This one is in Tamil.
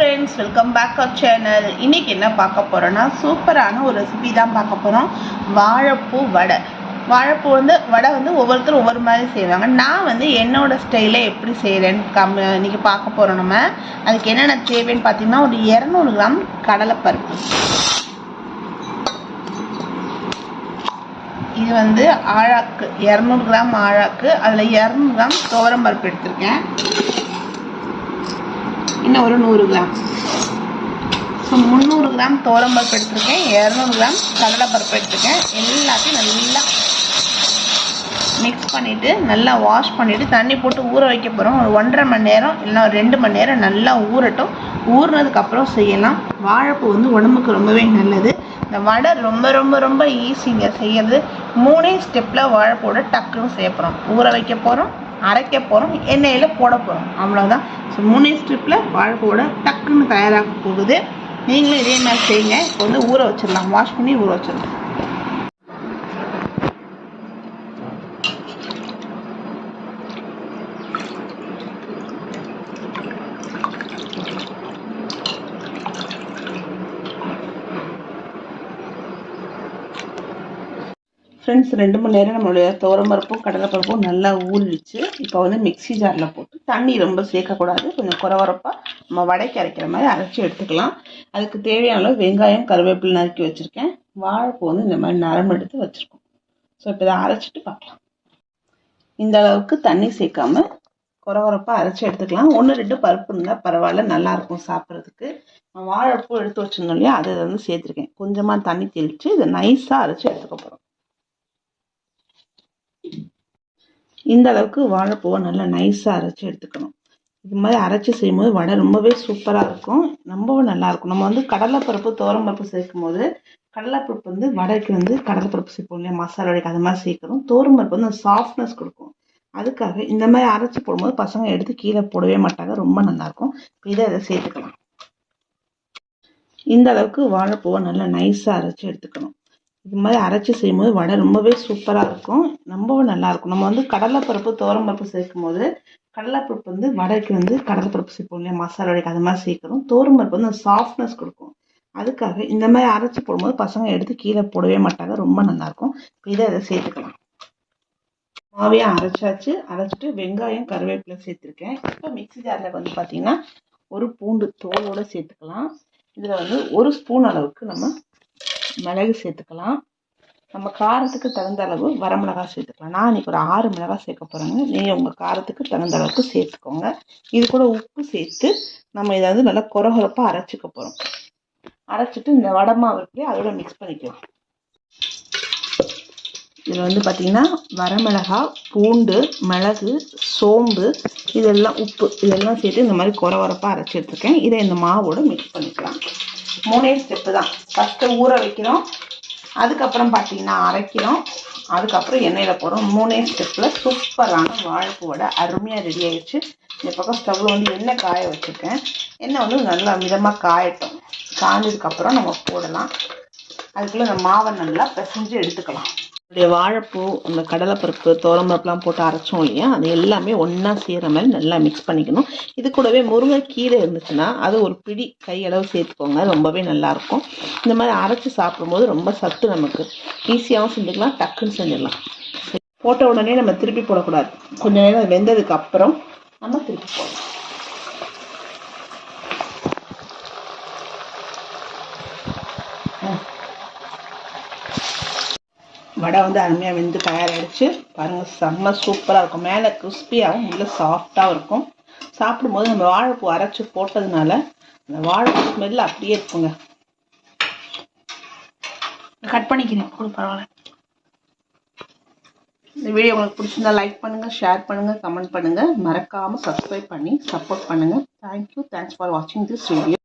Friends welcome back our channel இன்றைக்கி என்ன பார்க்க போகிறோன்னா சூப்பரான ஒரு ரெசிபி தான் பார்க்க போகிறோம் வாழைப்பூ வடை. வாழைப்பூ வந்து வடை வந்து ஒவ்வொருத்தரும் ஒவ்வொரு மாதிரி செய்வாங்க. நான் வந்து என்னோட ஸ்டைலில் எப்படி செய்கிறேன்னு கம் இன்னைக்கு பார்க்க போகிறோம் நம்ம. அதுக்கு என்னென்ன தேவைன்னு பார்த்தீங்கன்னா ஒரு இரநூறு கிராம் கடலைப்பருப்பு. இது வந்து ஆழாக்கு இரநூறு கிராம் ஆழாக்கு அதில் இரநூறு கிராம் துவரம் பருப்பு எடுத்திருக்கேன். இன்னும் ஒரு நூறு கிராம். ஸோ முந்நூறு கிராம் துவரம்பருப்பு எடுத்திருக்கேன். இரநூறு கிராம் கடலைப்பருப்பு எடுத்திருக்கேன். எல்லாத்தையும் நல்லா மிக்ஸ் பண்ணிவிட்டு நல்லா வாஷ் பண்ணிவிட்டு தண்ணி போட்டு ஊற வைக்க போகிறோம் ஒரு ஒன்றரை மணி நேரம் இல்லைன்னா ஒரு ரெண்டு மணி நேரம் நல்லா ஊறட்டும். ஊறினதுக்கப்புறம் செய்யலாம். வாழைப்பூ வந்து உடம்புக்கு ரொம்பவே நல்லது. இந்த வடை ரொம்ப ரொம்ப ரொம்ப ஈஸிங்க செய்யறது. மூணே ஸ்டெப்பில் வாழைப்பூட டக்குன்னு செய்ய போகிறோம் ஊற வைக்க போகிறோம் அரைக்க போகிறோம் எண்ணெயில் போட போகிறோம் அவ்வளோதான் ஸோ மூணே ஸ்ட்ரிப்பில் வாழைப்பூட டக்குன்னு தயாராக போகுது. நீங்களும் இதே மாதிரி செய்யுங்க. இப்போ வந்து ஊற வச்சிடலாம். வாஷ் பண்ணி ஊற வச்சிடலாம். ஃப்ரெண்ட்ஸ் ரெண்டு மணி நேரம் நம்மளுடைய துவரம்பருப்பும் கடலைப்பருப்பும் நல்லா ஊறிடுச்சு. இப்போ வந்து மிக்ஸி ஜாரில் போட்டு தண்ணி ரொம்ப சேர்க்கக்கூடாது. கொஞ்சம் குறவரப்பாக நம்ம வடைக்கு அரைக்கிற மாதிரி அரைச்சி எடுத்துக்கலாம். அதுக்கு தேவையான அளவு வெங்காயம் கருவேப்பிலை நறுக்கி வச்சுருக்கேன். வாழைப்பூ வந்து இந்த மாதிரி நரம்பு எடுத்து வச்சுருக்கோம். ஸோ இப்போ இதை அரைச்சிட்டு பார்க்கலாம். இந்த அளவுக்கு தண்ணி சேர்க்காம குறவரப்பாக அரைச்சி எடுத்துக்கலாம். ஒன்று ரெண்டு பருப்பு இருந்தால் பரவாயில்ல நல்லாயிருக்கும் சாப்பிட்றதுக்கு. வாழைப்பூ எடுத்து வச்சுருந்தோம் இல்லையா அதை வந்து சேர்த்துருக்கேன். கொஞ்சமாக தண்ணி தெளித்து இதை நைஸாக அரைச்சி எடுத்துக்க போகிறோம் இந்த அளவுக்கு வாழைப்பூவை நல்லா நைஸாக அரைச்சி எடுத்துக்கணும். இது மாதிரி அரைச்சி செய்யும்போது வடை ரொம்பவே சூப்பராக இருக்கும். ரொம்பவும் நல்லாயிருக்கும் நம்ம வந்து கடலைப்பருப்பு பருப்பு சேர்க்கும் போது கடலைப்பருப்பு வந்து வடைக்கு வந்து கடலைப்பருப்பு சேர்ப்போம் இல்லையா? மசாலா வடைக்கு அது மாதிரி சேர்க்கணும் பருப்பு வந்து சாஃப்ட்னஸ் கொடுக்கும். அதுக்காக இந்த மாதிரி அரைச்சி போடும்போது பசங்க எடுத்து கீழே போடவே மாட்டாங்க. ரொம்ப நல்லாயிருக்கும் இதை இதை சேர்த்துக்கலாம். இந்த அளவுக்கு வாழைப்பூவை நல்லா நைஸாக அரைச்சி எடுத்துக்கணும். இது மாதிரி அரைச்சி செய்யும்போது வடை ரொம்பவே சூப்பராக இருக்கும். ரொம்பவும் நல்லாயிருக்கும் நம்ம வந்து கடலைப்பருப்பு தோரம்பருப்பு சேர்க்கும் போது கடலைப்பருப்பு வந்து வடைக்கு வந்து கடலைப்பருப்பு சேர்ப்போம் இல்லையா? மசாலா வடைக்கு அது மாதிரி சேர்க்கணும் தோரம்பருப்பு வந்து சாஃப்ட்னஸ் கொடுக்கும். அதுக்காக இந்த மாதிரி அரைச்சி போடும்போது பசங்க எடுத்து கீழே போடவே மாட்டாங்க. ரொம்ப நல்லாயிருக்கும் இதை இதை சேர்த்துக்கலாம். மாவையாக அரைச்சாச்சு. அரைச்சிட்டு வெங்காயம் கருவேப்பிலை சேர்த்துருக்கேன். இப்போ மிக்சி ஜாரில் வந்து பார்த்தீங்கன்னா ஒரு பூண்டு தோலோடு சேர்த்துக்கலாம். இதில் வந்து ஒரு ஸ்பூன் அளவுக்கு நம்ம மிளகு சேர்த்துக்கலாம். நம்ம காரத்துக்கு தகுந்த அளவு வரமிளகாய் சேர்த்துக்கலாம். நான் இன்றைக்கி ஒரு ஆறு மிளகாய் சேர்க்க போகிறேங்க நீங்கள் உங்கள் காரத்துக்கு தகுந்த அளவுக்கு சேர்த்துக்கோங்க. இது கூட உப்பு சேர்த்து நம்ம இதை வந்து நல்லா குறகுறப்பாக அரைச்சிக்க போகிறோம் அரைச்சிட்டு இந்த வடமாவு இருக்கு அதோட மிக்ஸ் பண்ணிக்கலாம். இதில் வந்து பார்த்திங்கன்னா வரமிளகாய் பூண்டு மிளகு சோம்பு இதெல்லாம் உப்பு இதெல்லாம் சேர்த்து இந்த மாதிரி குறவரப்பாக அரைச்சி எடுத்துருக்கேன். இதை இந்த மாவோட மிக்ஸ் பண்ணிக்கலாம். மூணே ஸ்டெப்பு தான். ஃபஸ்ட்டு ஊற வைக்கிறோம். அதுக்கப்புறம் பார்த்தீங்கன்னா அரைக்கிறோம். அதுக்கப்புறம் எண்ணெயில் போடுறோம். மூணே ஸ்டெப்பில் சூப்பரான வாழைப்பூவோட அருமையாக ரெடி ஆயிடுச்சு. இந்த பக்கம் ஸ்டவ்வில் வந்து எண்ணெய் காய வச்சுருக்கேன். எண்ணெய் வந்து நல்லா மிதமாக காயட்டும். காய்ஞ்சதுக்கப்புறம் நம்ம போடலாம். அதுக்குள்ளே இந்த மாவை நல்லா பிசைஞ்சு எடுத்துக்கலாம். வாழைப்பூ அந்த கடலைப்பருப்பு தோரம்பருப்புலாம் போட்டு அரைச்சோம் இல்லையா? அது எல்லாமே ஒன்றா செய்கிற மாதிரி நல்லா மிக்ஸ் பண்ணிக்கணும். இது கூடவே முருங்கைக்கீரை இருந்துச்சுன்னா அது ஒரு பிடி கையளவு சேர்த்துக்கோங்க. ரொம்பவே நல்லாயிருக்கும். இந்த மாதிரி அரைச்சி சாப்பிடும்போது ரொம்ப சத்து நமக்கு. ஈஸியாகவும் செஞ்சுக்கலாம் டக்குன்னு செஞ்சிடலாம். போட்ட உடனே நம்ம திருப்பி போடக்கூடாது. கொஞ்ச நேரம் வெந்ததுக்கு அப்புறம் நம்ம திருப்பி போடலாம். வடை வந்து அருமையாக வெந்து தயாராகிடுச்சு பாருங்கள் செம்ம சூப்பராக இருக்கும். மேலே கிறிஸ்பியாகவும் உள்ளே சாஃப்டாகவும் இருக்கும். சாப்பிடும்போது நம்ம வாழைப்பூ அரைச்சி போட்டதுனால அந்த வாழைப்பூ ஸ்மெல் அப்படியே இருக்குங்க. கட் பண்ணிக்கிறேன் கூட பரவாயில்ல. இந்த வீடியோ உங்களுக்கு பிடிச்சிருந்தா லைக் பண்ணுங்கள் ஷேர் பண்ணுங்கள் கமெண்ட் பண்ணுங்கள் மறக்காமல் சப்ஸ்கிரைப் பண்ணி சப்போர்ட் பண்ணுங்கள் தேங்க்யூ தேங்க்ஸ் ஃபார் வாட்சிங் திஸ் வீடியோ